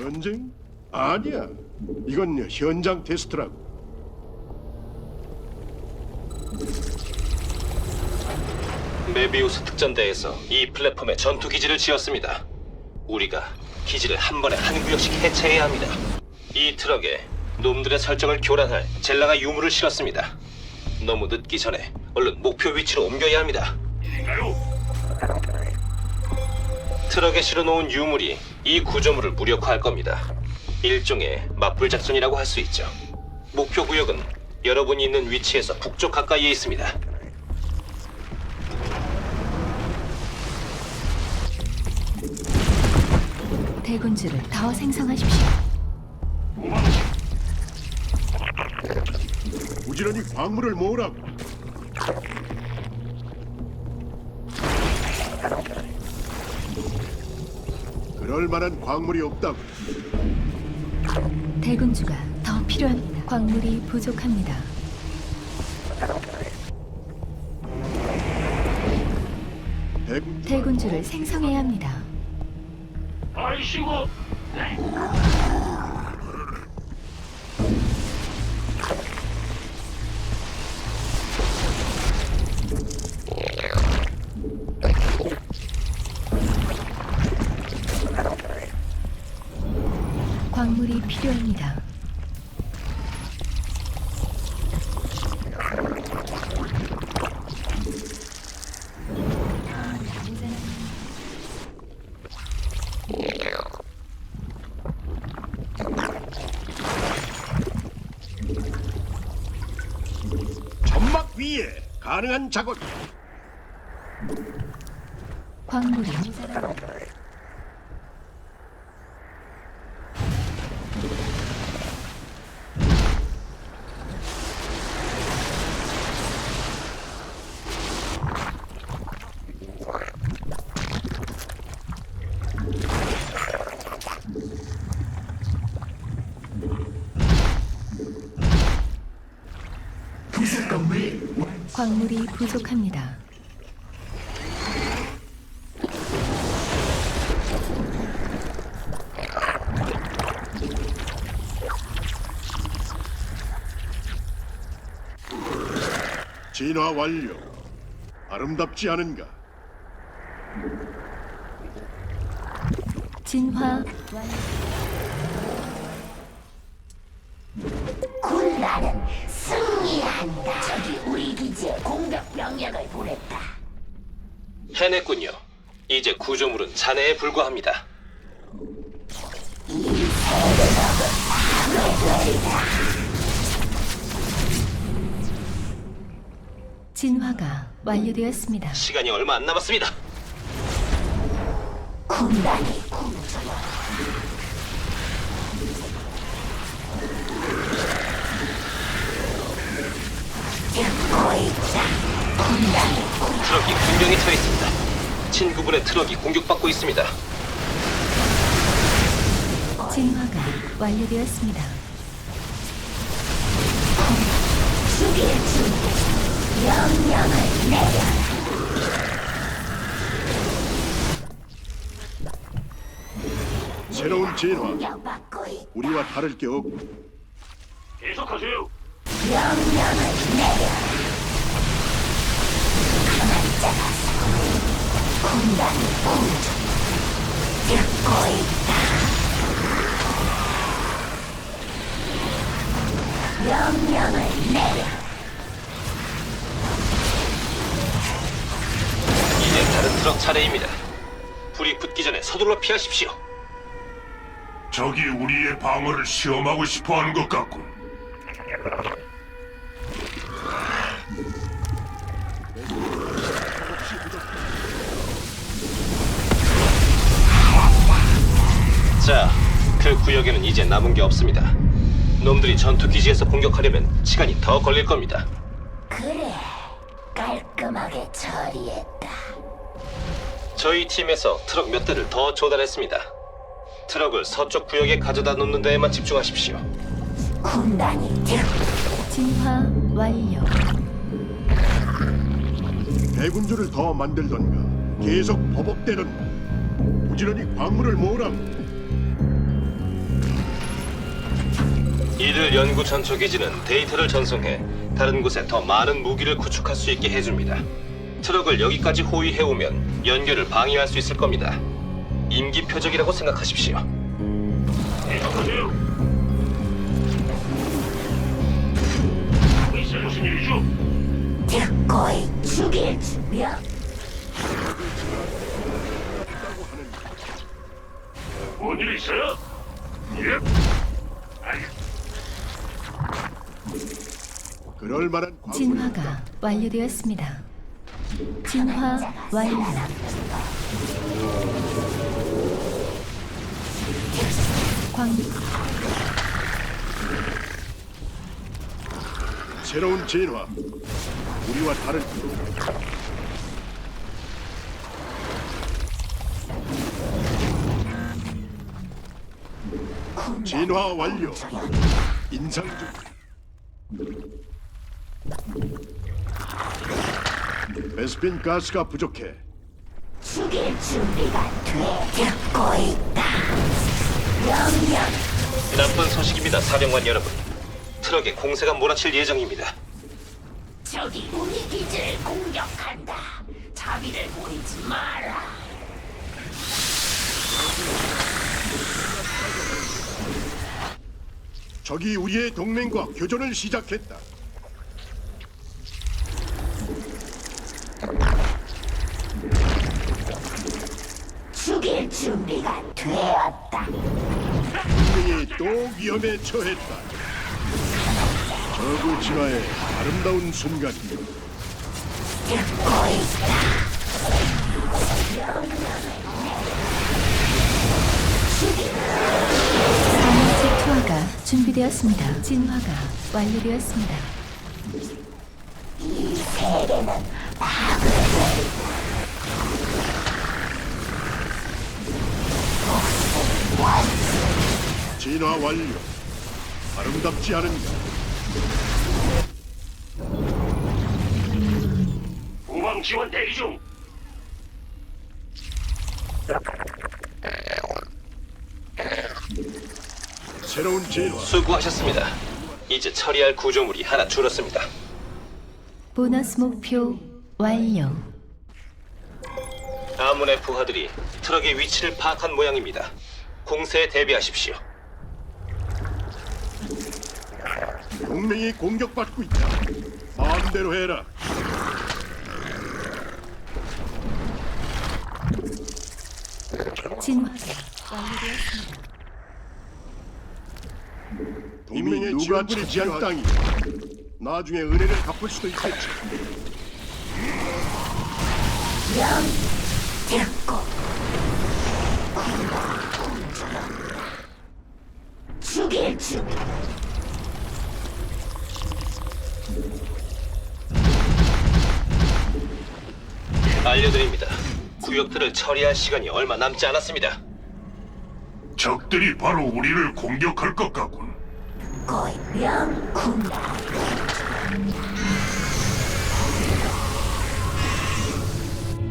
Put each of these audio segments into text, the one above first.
전쟁? 아니야. 이건 현장 테스트라고. 메비우스 특전대에서 이 플랫폼에 전투 기지를 지었습니다. 우리가 기지를 한 번에 한 구역씩 해체해야 합니다. 이 트럭에 놈들의 설정을 교란할 젤라가 유물을 실었습니다. 너무 늦기 전에 얼른 목표 위치로 옮겨야 합니다. 트럭에 실어놓은 유물이 이 구조물을 무력화할 겁니다. 일종의 맞불 작전이라고 할 수 있죠. 목표 구역은 여러분이 있는 위치에서 북쪽 가까이에 있습니다. 대군주를 더 생성하십시오. 부지런히 광물을 모으라고. 그럴 만한 광물이 없다고. 대군주가 더 필요합니다. 광물이 부족합니다. 대군 대군주를 생성해야 합니다. 아이씨고 광물이 필요합니다. 위에 가능한 작업. 광물이 모자랍니다. 광물이 부족합니다. 진화 완료. 아름답지 않은가? 진화 군단은 승리한다. 저기 우리 기지에 공격 병력을 보냈다. 해냈군요. 이제 구조물은 잔해에 불과합니다. 진화가 완료되었습니다. 시간이 얼마 안 남았습니다. 군단이 굶주 친구분의 트럭이 공격받고 있습니다. 진화가 완료되었습니다. 죽일 준비. 명령을 내려. 새로운 진화. 공격받고. 우리와 다를 게 없고. 계속하세요. 명령을 내려. 가만 잡아서. 이제 다른 트럭 차례입니다. 불이 붙기 전에 서둘러 피하십시오. 적이 우리의 방어를 시험하고 싶어 하는 것 같군. 자, 그 구역에는 이제 남은 게 없습니다. 놈들이 전투 기지에서 공격하려면 시간이 더 걸릴 겁니다. 그래. 깔끔하게 처리했다. 저희 팀에서 트럭 몇 대를 더 조달했습니다. 트럭을 서쪽 구역에 가져다 놓는 데에만 집중하십시오. 군단이 진화 완료. 대군주를 더 만들던가 계속 버벅대던가 부지런히 광물을 모으라 이들 연구 전초 기지는 데이터를 전송해 다른 곳에 더 많은 무기를 구축할 수 있게 해줍니다. 트럭을 여기까지 호위해 오면 연결을 방해할 수 있을 겁니다. 임기 표적이라고 생각하십시오. 무슨 일이죠? 듣고 죽일 준비야. 뭔일 있어요? 예. 아이, 그럴 만한 진화가 완료되었습니다. 진화 완료. 광 새로운 진화. 우리와 다른 진화 완료. 인상 중. 베스핀 가스가 부족해. 죽일 준비가 돼. 듣고 있다. 명령. 나쁜 소식입니다, 사령관 여러분. 트럭에 공세가 몰아칠 예정입니다. 적이 우리 기지를 공격한다. 자비를 보이지 마라. 적이 우리의 동맹과 교전을 시작했다. 죽일 준비가 되었다. 동맹이 또 위험에 처했다. 저구 진화의 아름다운 순간이다. 듣고 있다. 산업체 투하가 준비되었습니다. 진화가 완료되었습니다. 진화 완료. 아름답지 않은가? 후방 지원 대기 중. 새로운 진화. 수고하셨습니다. 이제 처리할 구조물이 하나 줄었습니다. 보너스 목표 완료. 아문의 부하들이 트럭의 위치를 파악한 모양입니다. 공세에 대비하십시오. 동맹이 공격받고 있다. 마음대로 해라. 완료되었습니다. 동맹의 누가 차지한 땅이 나중에 은혜를 갚을 수도 있겠지. 죽일 준비. 알려드립니다. 구역들을 처리할 시간이 얼마 남지 않았습니다. 적들이 바로 우리를 공격할 것 같군. 거의 명군다.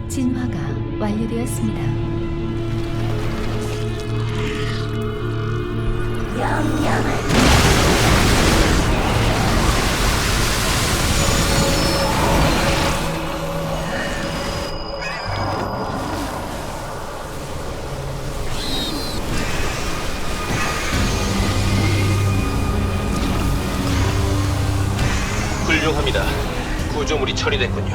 진화가 완료되었습니다. 훌륭합니다. 구조물이 처리됐군요.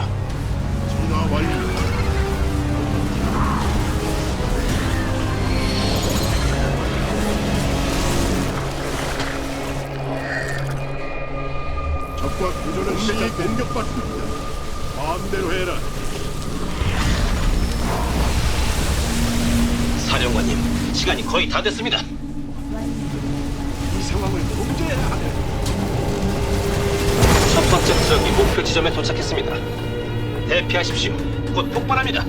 적과 교전은 동맹이 공격받고 있다. 마음대로 해라. 사령관님, 시간이 거의 다 됐습니다. 이 상황을 통제해야 하네. 첫 번째 트럭이 목표 지점에 도착했습니다. 대피하십시오. 곧 폭발합니다.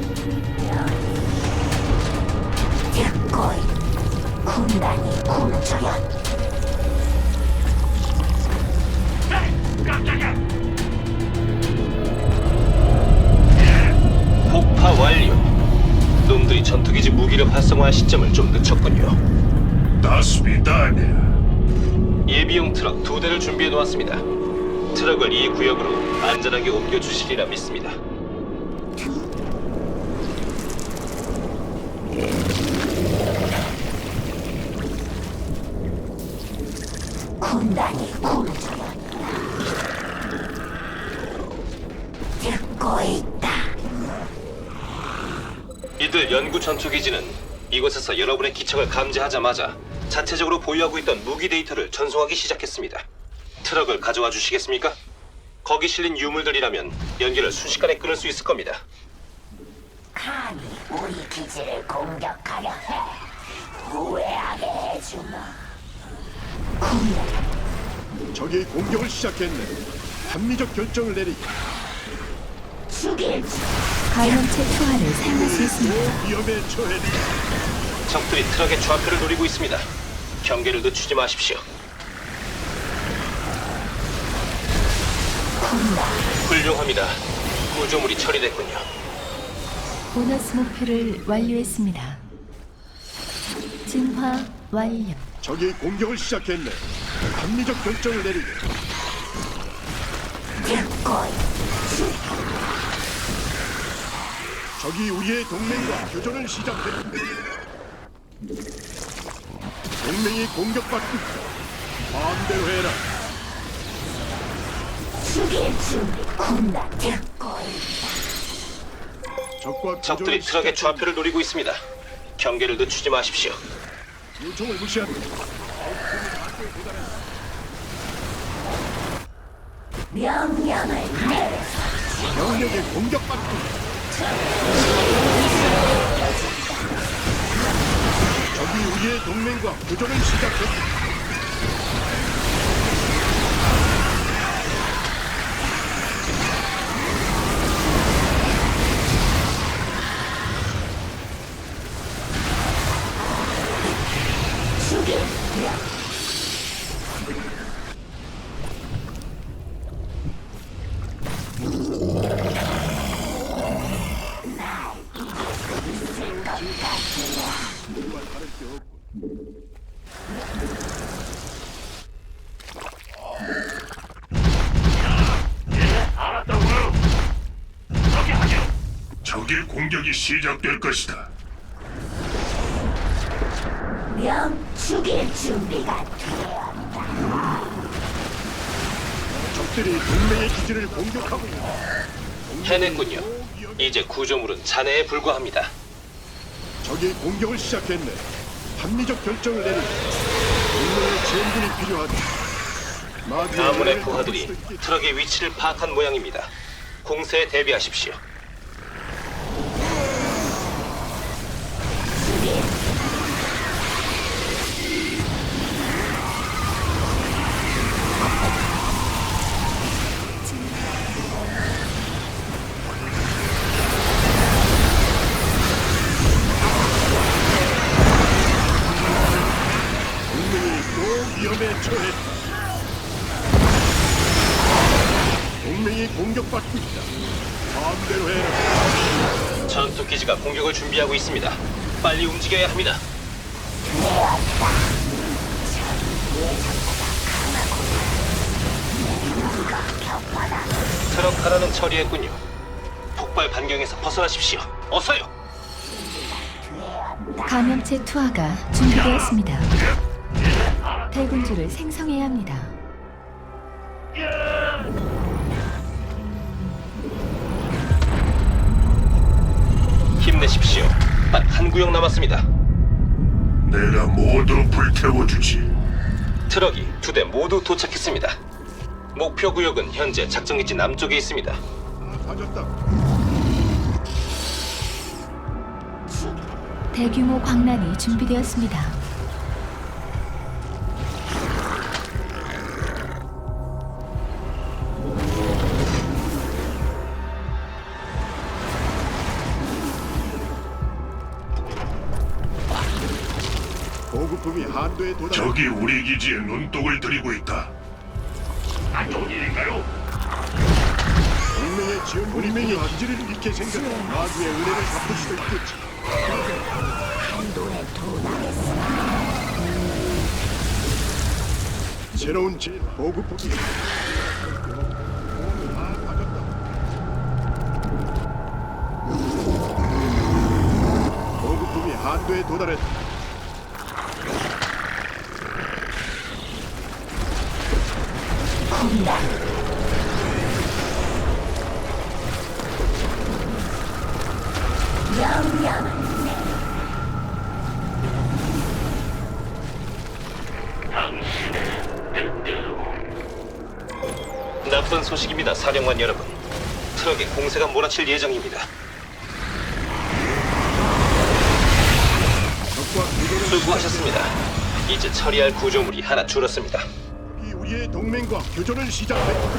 듣고 있. 군단이 굶주렸다. 깜짝이야. 폭파 완료. 놈들이 전투기지 무기를 활성화할 시점을 좀 늦췄군요. 다스비다냐. 예비용 트럭 두 대를 준비해 놓았습니다. 트럭을 이 구역으로 안전하게 옮겨 주시리라 믿습니다. 군단이 굶주렸다. 듣고 있다. 이들 연구 전투 기지는 이곳에서 여러분의 기척을 감지하자마자 자체적으로 보유하고 있던 무기 데이터를 전송하기 시작했습니다. 트럭을 가져와 주시겠습니까? 거기 실린 유물들이라면 연기를 순식간에 끊을 수 있을 겁니다. 감히 우리 기지를 공격하려 해. 후회하게 해주마. 적이 공격을 시작했네. 합리적 결정을 내리 감염체 투하를 사용할 수 있습니다. 위험에. 적들이 트럭의 좌표를 노리고 있습니다. 경계를 늦추지 마십시오. 훌륭합니다. 구조물이 처리됐군요. 보너스 목표를 완료했습니다. 진화 완료. 적이 공격을 시작했네. 합리적 결정을 내리게. 적이 우리의 동맹과 교전을 시작했네. 동맹이 공격받고 있다. 마음대로 해라. 죽일 준비. 적과 적들이 교전을 트럭의. 좌표를 노리고 있습니다. 경계를 늦추지 마십시오. 요청을 무시한다. 명령을 내려. 병력이 공격받고 있다. 적이 우리의 동맹과 교전을 시작했다. 공격이 시작될 것이다. 명 죽일 준비가 되었다. 적들이 동맹의 기지를 공격하고 있다. 해냈군요. 이제 구조물은 잔해에 불과합니다. 적이 공격을 시작했네. 합리적 결정을 내리게. 동맹의 지원군이 필요하다. 아문의 부하들이. 트럭의 위치를 파악한 모양입니다. 공세에 대비하십시오. 위험에 처했다. 동맹이 공격받고 있다. 마음대로 해라. 전투 기지가 공격을 준비하고 있습니다. 빨리 움직여야 합니다. 트럭 하나는 처리했군요. 폭발 반경에서 벗어나십시오. 어서요. 감염체 투하가 준비되었습니다. 대군주를 생성해야 합니다. 힘내십시오. 딱 한 구역 남았습니다. 내가 모두 불태워주지. 트럭이 두 대 모두 도착했습니다. 목표 구역은 현재 작전기지 남쪽에 있습니다. 대규모 광란이 준비되었습니다. 보급품이 한도에 도달. 적이 우리 기지에 눈독을 들이고 있다. 안 좋은 일인가요? 동맹의 지원 동맹이 기지를 잃게 생겼다. 나중에 은혜를 갚을 수도 있겠지. 한도에 도달했어. 새로운 진 보급품이 다 가졌다. 보급품이 한도에 도달했다. 명령은 나쁜 소식입니다, 사령관 여러분. 트럭에 공세가 몰아칠 예정입니다. 수고하셨습니다. 이제 처리할 구조물이 하나 줄었습니다. 이 우리의 동맹과 교전을 시작했다.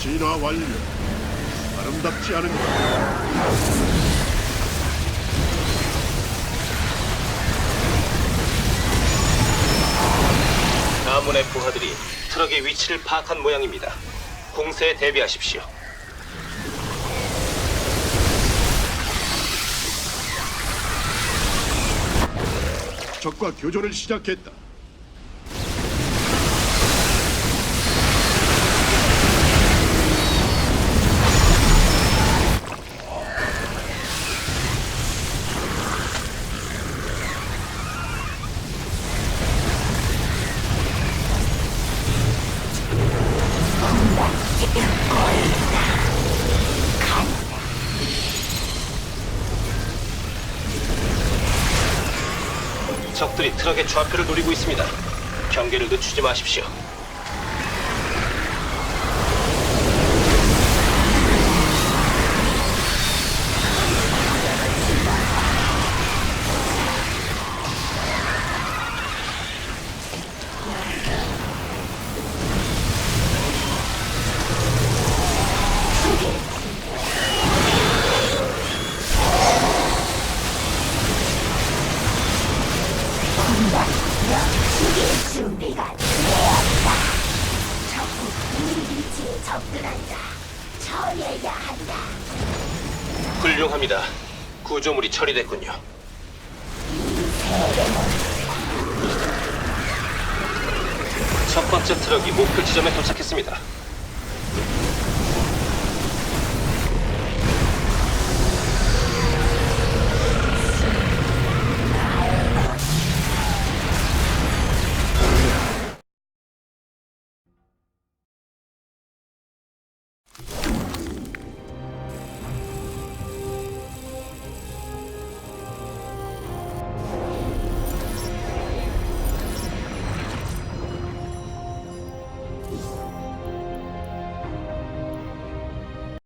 진화 완료. 아름답지 않은가? 트럭의 위치를 파악한 모양입니다. 공세에 대비하십시오. 적과 교전을 시작했다. 트럭의 좌표를 노리고 있습니다. 경계를 늦추지 마십시오. 처리됐군요. 첫 번째 트럭이 목표 지점에 도착했습니다.